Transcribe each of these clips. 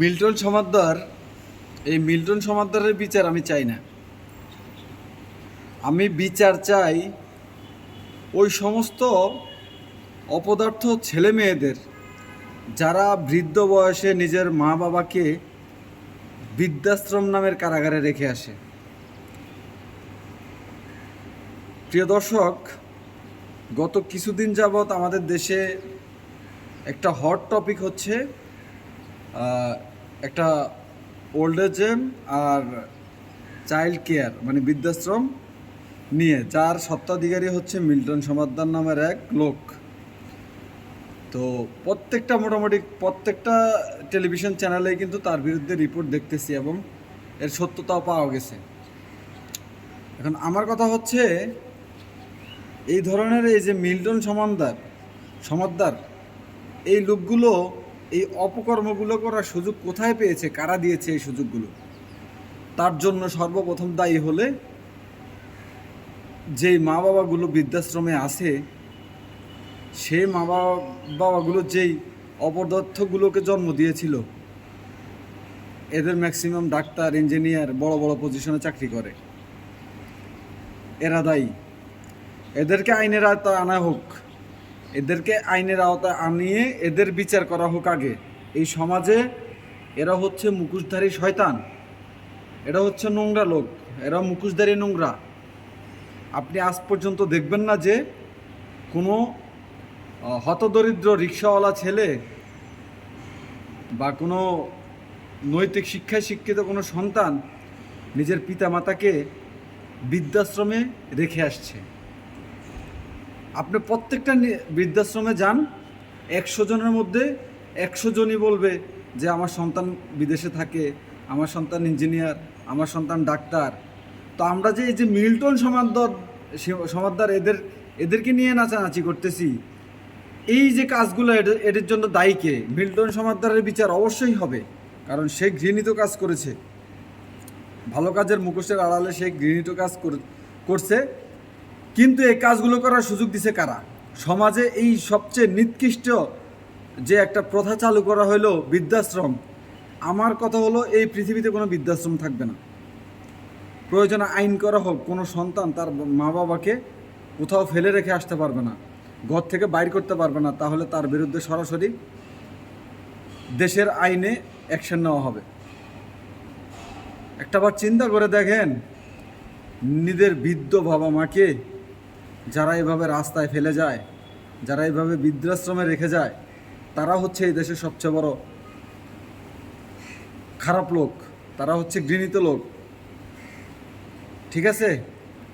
Milton Samaddar, এই Milton সমাদ্দারের বিচার আমি চাই না। আমি বিচার চাই ওই সমস্ত অপদার্থ ছেলে মেয়েদের যারা বৃদ্ধ বয়সে নিজের মা বাবাকে বৃদ্ধাশ্রম নামের কারাগারে রেখে আসে। প্রিয় দর্শক, গত কিছুদিন যাবৎ আমাদের দেশে একটা হট টপিক হচ্ছে একটা ওল্ড এজ আর চাইল্ড কেয়ার মানে বৃদ্ধাশ্রম নিয়ে, যার সত্ত্বাধিকারী হচ্ছে মিল্টন সমাদ্দার নামের এক লোক। তো প্রত্যেকটা মোটামুটি প্রত্যেকটা টেলিভিশন চ্যানেলে কিন্তু তার বিরুদ্ধে রিপোর্ট দেখতেছি এবং এর সত্যতাও পাওয়া গেছে। এখন আমার কথা হচ্ছে, এই ধরনের এই যে মিল্টন সমান্দার সমাদ্দার, এই লোকগুলো এই অপকর্মগুলো করার সুযোগ কোথায় পেয়েছে? কারা দিয়েছে এই সুযোগগুলো? তার জন্য সর্বপ্রথম দায়ী হলে যেই মা বাবাগুলো বৃদ্ধাশ্রমে আছে সে মা বাবাগুলো যেই অপদার্থগুলোকে জন্ম দিয়েছিল, এদের ম্যাক্সিমাম ডাক্তার, ইঞ্জিনিয়ার, বড় বড় পজিশনে চাকরি করে। এরা দায়ী। এদেরকে আইনের আওতায় আনা হোক। এদেরকে আইনের আওতায় আনিয়ে এদের বিচার করা হোক আগে। এই সমাজে এরা হচ্ছে মুখোশধারী শয়তান। এরা হচ্ছে নোংরা লোক। এরা মুখোশধারী নোংরা। আপনি আজ পর্যন্ত দেখবেন না যে কোনো হতদরিদ্র রিক্সাওয়ালা ছেলে বা কোনো নৈতিক শিক্ষায় শিক্ষিত কোনো সন্তান নিজের পিতামাতাকে বৃদ্ধাশ্রমে রেখে আসছে। আপনি প্রত্যেকটা বৃদ্ধাশ্রমে যান, একশো জনের মধ্যে একশো জনই বলবে যে আমার সন্তান বিদেশে থাকে, আমার সন্তান ইঞ্জিনিয়ার, আমার সন্তান ডাক্তার। তো আমরা যে এই যে মিল্টন সমাদ্দার সমাদ্দার এদের, এদেরকে নিয়ে নাচানাচি করতেছি, এই যে কাজগুলো এদের জন্য দায়ী কে? মিল্টন সমাদ্দারের বিচার অবশ্যই হবে, কারণ সে ঘৃণিত কাজ করেছে। ভালো কাজের মুখোশের আড়ালে সে ঘৃণিত কাজ করে- করছে। কিন্তু এই কাজগুলো করার সুযোগ দিছে কারা? সমাজে এই সবচেয়ে নিকৃষ্ট যে একটা প্রথা চালু করা হলো বৃদ্ধাশ্রম, আমার কথা হলো এই পৃথিবীতে কোনো বৃদ্ধাশ্রম থাকবে না। প্রয়োজনে আইন করা হোক, কোনো সন্তান তার মা বাবাকে কোথাও ফেলে রেখে আসতে পারবে না, ঘর থেকে বাইর করতে পারবে না, তাহলে তার বিরুদ্ধে সরাসরি দেশের আইনে অ্যাকশন নেওয়া হবে। একটাবার চিন্তা করে দেখেন, নিজের বৃদ্ধ বাবা মাকে যারা এভাবে রাস্তায় ফেলে যায়, যারা এভাবে বৃদ্ধাশ্রমে রেখে যায়, তারা হচ্ছে এই দেশের সবচেয়ে বড় খারাপ লোক, তারা হচ্ছে ঘৃণিত লোক। ঠিক আছে?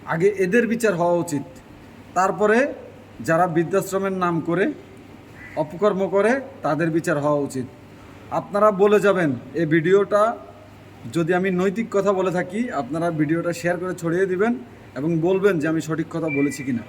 আগে এদের বিচার হওয়া উচিত। তারপরে যারা বৃদ্ধাশ্রমের নাম করে, অপকর্ম করে, তাদের বিচার হওয়া উচিত। আপনারা বলে যাবেন এই ভিডিওটা যদি আমি নৈতিক কথা বলে থাকি, আপনারা ভিডিওটা শেয়ার করে ছড়িয়ে দিবেন। এবং বলবেন যে আমি সঠিক কথা বলেছি কিনা।